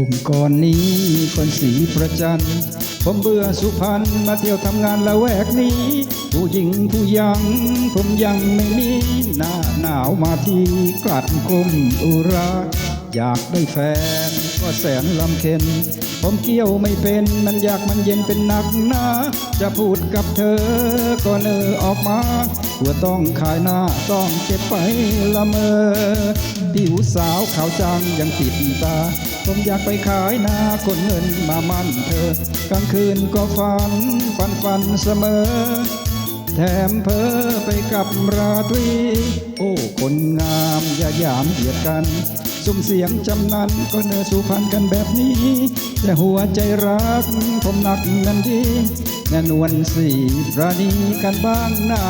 ผมก่อนนี้คนสีประจันผมเบื่อสุพรรณมาเที่ยวทำงานละแวกนี้ ผู้หญิงผู้ยัง ผมยังไม่มีหน้าหนาวมาที่กลัดกลุ่มอุราอยากได้แฟนก็แสนลำเค็น ผมเกี่ยวไม่เป็นมันอยากมันเย็นเป็นหนักหนาจะพูดกับเธอก็เนอออกมาว่าต้องขายหน้าต้องเก็บไปละเมอผิวสาวขาวจังยังติดตา ผมอยากไปขายหน้าคนเงินมามั่นเธอ กลางคืนก็ฝันฝันฝันเสมอ แถมเพ้อไปกับราตรี โอ้คนงามอย่าหยามเหยียดกันสุ่มเสียงจำนันก็เนอสุพรรณกันแบบนี้ แต่หัวใจรักผมหนักนันดีแน่นวลสีประนีกันบ้างนา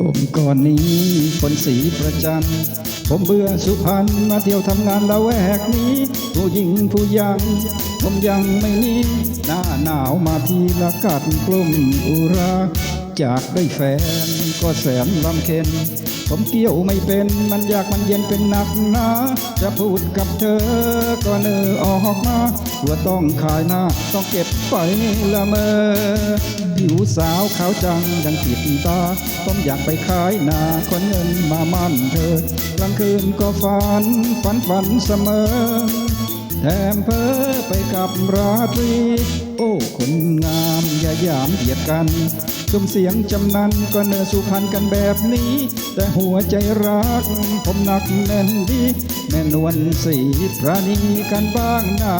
ผมก่อนนี้คนสีประจัน ผมเบื่อสุพรรณมาเที่ยวทำงานละแวกนี้ ผู้หญิงผู้ยัง ผมยังไม่มีหน้าหนาวมาทีละกัดกลุ่มอุรา จากได้แฟน ก็แสนลำเค็น ผมเกี่ยวไม่เป็นมันอยากมันเย็นเป็นหนักหนาจะพูดกับเธอ ก็เนอออกมาว่าต้องขายหน้า ต้องเก็บไปละเมอ ผิวสาวขาวจังยังติดตา ผมอยากไปขายหน้าคนเงินมามั่นเธอกลางคืนก็ฝันฝันฝันเสมอ แถมเพ้อไปกับราตรี โอ้คนงามอย่ายามเหยียดกันซุ่มเสียงจำนันก็เนอสุพรรณกันแบบนี้ แต่หัวใจรัก ผมหนักแน่นดี แม่นวลสีพระนีกันบ้างนา